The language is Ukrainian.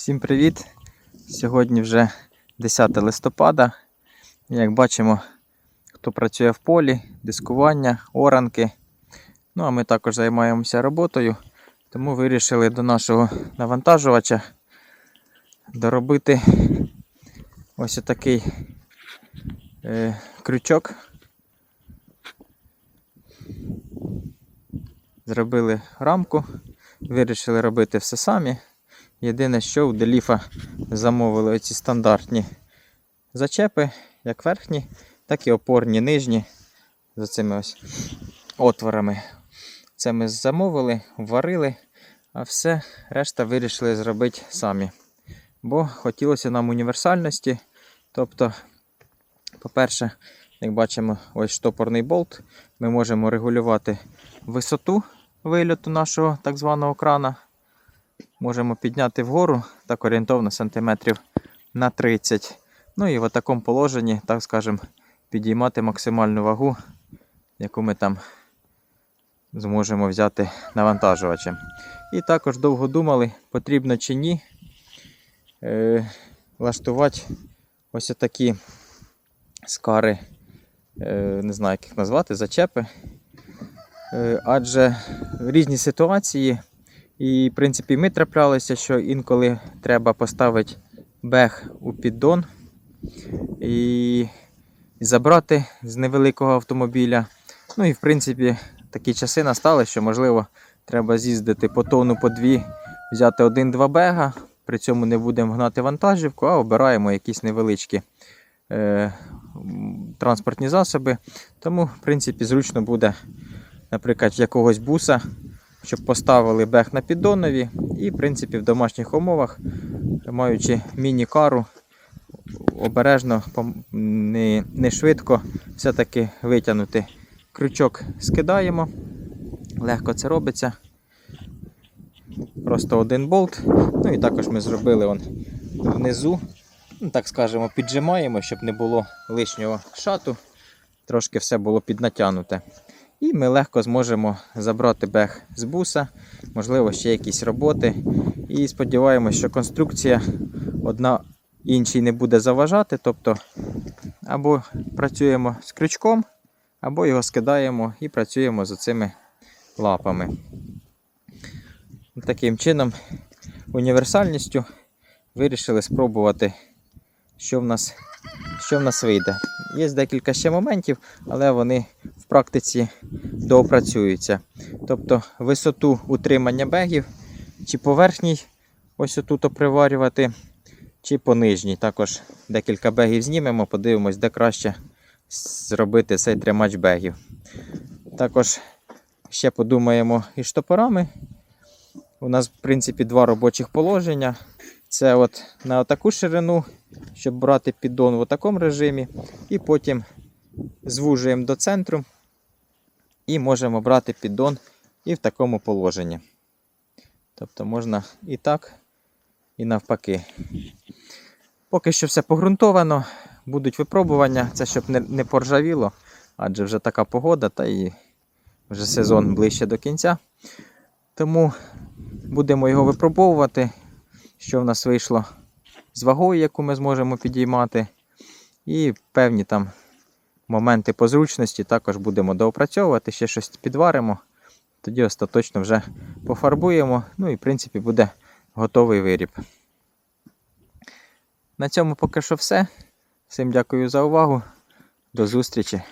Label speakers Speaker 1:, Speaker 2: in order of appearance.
Speaker 1: Всім привіт! Сьогодні вже 10 листопада. Як бачимо, хто працює в полі, дискування, оранки. Ну, а ми також займаємося роботою, тому вирішили до нашого навантажувача доробити ось отакий е, крючок. Зробили рамку, вирішили робити все самі. Єдине, що у Деліфа замовили оці стандартні зачепи, як верхні, так і опорні нижні з цими ось отворами. Це ми замовили, варили, а все решта вирішили зробити самі. Бо хотілося нам універсальності. Тобто, по-перше, як бачимо, ось штопорний болт. Ми можемо регулювати висоту вильоту нашого так званого крана можемо підняти вгору так орієнтовно сантиметрів на 30. Ну і в такому положенні, так скажемо, підіймати максимальну вагу, яку ми там зможемо взяти навантажувачем. І також довго думали, потрібно чи ні е, влаштувати ось такі скари, е, не знаю, як їх назвати, зачепи. Е, адже в різні ситуації і, в принципі, ми траплялися, що інколи треба поставити бег у піддон і забрати з невеликого автомобіля. Ну і, в принципі, такі часи настали, що, можливо, треба з'їздити по тону, по дві, взяти один-два бега. При цьому не будемо гнати вантажівку, а обираємо якісь невеличкі е, транспортні засоби. Тому, в принципі, зручно буде, наприклад, якогось буса щоб поставили бег на піддонові і, в принципі, в домашніх умовах, маючи міні-кару, обережно, не, не швидко, все-таки витягнути крючок скидаємо. Легко це робиться. Просто один болт. Ну і також ми зробили он внизу, ну, так скажемо, піджимаємо, щоб не було лишнього шату. Трошки все було піднатягнуте. І ми легко зможемо забрати бег з буса, можливо, ще якісь роботи. І сподіваємося, що конструкція одна іншій не буде заважати. Тобто або працюємо з крючком, або його скидаємо і працюємо з цими лапами. Таким чином, універсальністю вирішили спробувати, що в нас, що в нас вийде. Є декілька ще моментів, але вони практиці доопрацюються. Тобто висоту утримання бегів, чи по верхній, ось отут приварювати, чи по нижній. Також декілька бегів знімемо, подивимось, де краще зробити цей тримач бегів. Також ще подумаємо із штопорами. У нас, в принципі, два робочих положення. Це от на таку ширину, щоб брати піддон в такому режимі. І потім звужуємо до центру і можемо брати піддон і в такому положенні. Тобто можна і так, і навпаки. Поки що все погрунтовано, будуть випробування, це щоб не, поржавіло, адже вже така погода, та і вже сезон ближче до кінця. Тому будемо його випробовувати, що в нас вийшло з вагою, яку ми зможемо підіймати. І певні там моменти по зручності також будемо доопрацьовувати, ще щось підваримо. Тоді остаточно вже пофарбуємо. Ну і в принципі буде готовий виріб. На цьому поки що все. Всім дякую за увагу. До зустрічі!